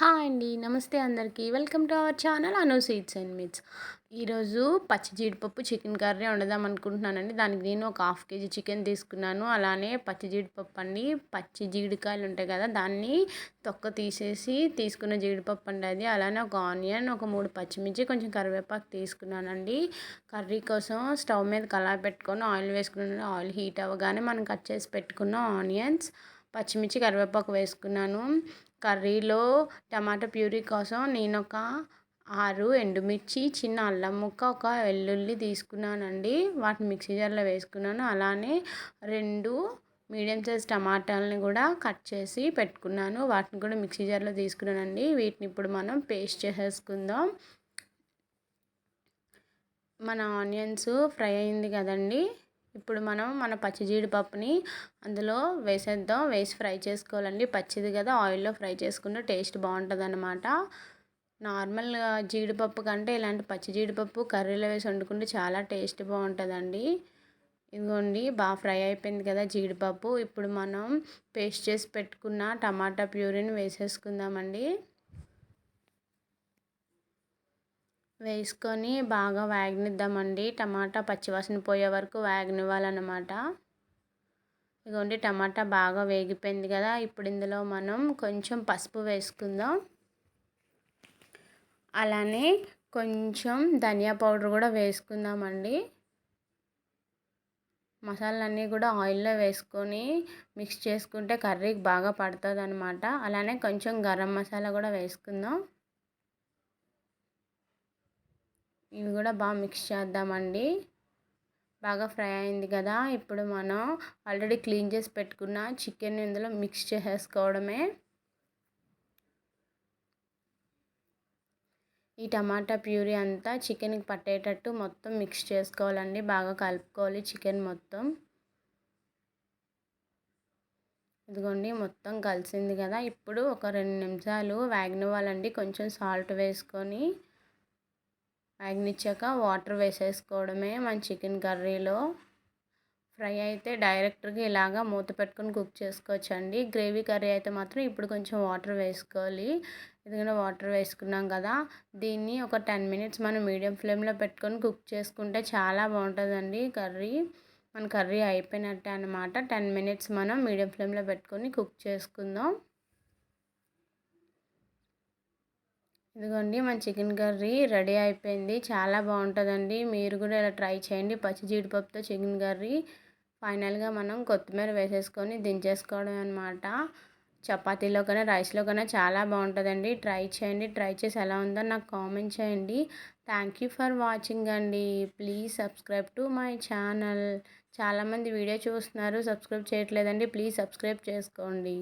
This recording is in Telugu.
హాయ్ అండి నమస్తే అందరికీ. Welcome to our channel Anu sweets and meats. ఈరోజు పచ్చి జీడిపప్పు చికెన్ కర్రీ వండుదాం అనుకుంటున్నానండి. దానికి నేను ఒక హాఫ్ కేజీ చికెన్ తీసుకున్నాను. అలానే పచ్చి జీడిపప్పు అండి. పచ్చి జీడికాయలు ఉంటాయి కదా దాన్ని తొక్క తీసేసి తీసుకున్న జీడిపప్పు అండి అది. అలానే ఒక ఆనియన్ ఒక మూడు పచ్చిమిర్చి కొంచెం కరివేపాకు తీసుకున్నానండి. కర్రీ కోసం స్టవ్ మీద కలా పెట్టుకొని ఆయిల్ వేసుకున్నాను. ఆయిల్ హీట్ అవ్వగానే మనం కట్ చేసి పెట్టుకున్న ఆనియన్స్ పచ్చిమిర్చి కరివేపాకు వేసుకున్నాను. కర్రీలో టమాటా ప్యూరీ కోసం నేను ఒక ఆరు ఎండుమిర్చి చిన్న అల్లం ముక్క ఒక వెల్లుల్లి తీసుకున్నానండి. వాటిని మిక్సీ జార్లో వేసుకున్నాను. అలానే రెండు మీడియం సైజ్ టమాటాలని కూడా కట్ చేసి పెట్టుకున్నాను. వాటిని కూడా మిక్సీ జార్లో తీసుకున్నానండి. వీటిని ఇప్పుడు మనం పేస్ట్ చేసేసుకుందాం. మన ఆనియన్స్ ఫ్రై అయింది కదండి. ఇప్పుడు మనం మన పచ్చి జీడిపప్పుని అందులో వేసేద్దాం. వేసి ఫ్రై చేసుకోవాలండి. పచ్చిది కదా ఆయిల్లో ఫ్రై చేసుకుంటే టేస్ట్ బాగుంటుంది అనమాట నార్మల్ జీడిపప్పు కంటే ఇలాంటి పచ్చి జీడిపప్పు కర్రీలో వేసి వండుకుంటే చాలా టేస్ట్ బాగుంటుందండి. ఇదిగోండి బాగా ఫ్రై అయిపోయింది కదా జీడిపప్పు. ఇప్పుడు మనం పేస్ట్ చేసి పెట్టుకున్న టమాటా ప్యూరీని వేసేసుకుందామండి. వేసుకొని బాగా వేగనిద్దామండి. టమాటా పచ్చివాసన పోయే వరకు వేగనివ్వాలన్నమాట. ఇదిగోండి టమాటా బాగా వేగిపోయింది కదా. ఇప్పుడు ఇందులో మనం కొంచెం పసుపు వేసుకుందాం. అలానే కొంచెం ధనియా పౌడర్ కూడా వేసుకుందామండి. మసాలాలన్నీ కూడా ఆయిల్లో వేసుకొని మిక్స్ చేసుకుంటే కర్రీకి బాగా పడుతుంది అనమాట అలానే కొంచెం గరం మసాలా కూడా వేసుకుందాం. ఇవి కూడా బాగా మిక్స్ చేద్దామండి. బాగా ఫ్రై అయింది కదా. ఇప్పుడు మనం ఆల్రెడీ క్లీన్ చేసి పెట్టుకున్న చికెన్ ఇందులో మిక్స్ చేసేసుకోవడమే. ఈ టమాటా ప్యూరీ అంతా చికెన్కి పట్టేటట్టు మొత్తం మిక్స్ చేసుకోవాలండి. బాగా కలుపుకోవాలి చికెన్ మొత్తం. ఇదిగోండి మొత్తం కలిసింది కదా. ఇప్పుడు ఒక రెండు నిమిషాలు వేగనివ్వాలండి. కొంచెం సాల్ట్ వేసుకొని వేగనిచ్చాక వాటర్ వేసేసుకోవడమే మన చికెన్ కర్రీలో. ఫ్రై అయితే డైరెక్ట్గా ఇలాగా మూత పెట్టుకొని కుక్ చేసుకోవచ్చండి. గ్రేవీ కర్రీ అయితే మాత్రం ఇప్పుడు కొంచెం వాటర్ వేసుకోవాలి. ఎందుకంటే వాటర్ వేసుకున్నాం కదా దీన్ని ఒక టెన్ మినిట్స్ మనం మీడియం ఫ్లేమ్లో పెట్టుకొని కుక్ చేసుకుంటే చాలా బాగుంటుందండి కర్రీ. మన కర్రీ అయిపోయినట్టే అనమాట టెన్ మినిట్స్ మనం మీడియం ఫ్లేమ్లో పెట్టుకొని కుక్ చేసుకుందాం. ఇదిగోండి మన చికెన్ కర్రీ రెడీ అయిపోయింది. చాలా బాగుంటుందండి. మీరు కూడా ఇలా ట్రై చేయండి. పచ్చి జీడిపప్పుతో చికెన్ కర్రీ. ఫైనల్గా మనం కొత్తిమీర వేసేసుకొని దించేసుకోవడం అనమాట చపాతీలో కన్నా రైస్లో కన్నా చాలా బాగుంటుందండి. ట్రై చేయండి. ట్రై చేసి ఎలా ఉందో నాకు కామెంట్ చేయండి. థ్యాంక్ యూ ఫర్ వాచింగ్ అండి. Please subscribe to my channel. చాలామంది వీడియో చూస్తున్నారు. సబ్స్క్రైబ్ చేయట్లేదండి. ప్లీజ్ సబ్స్క్రైబ్ చేసుకోండి.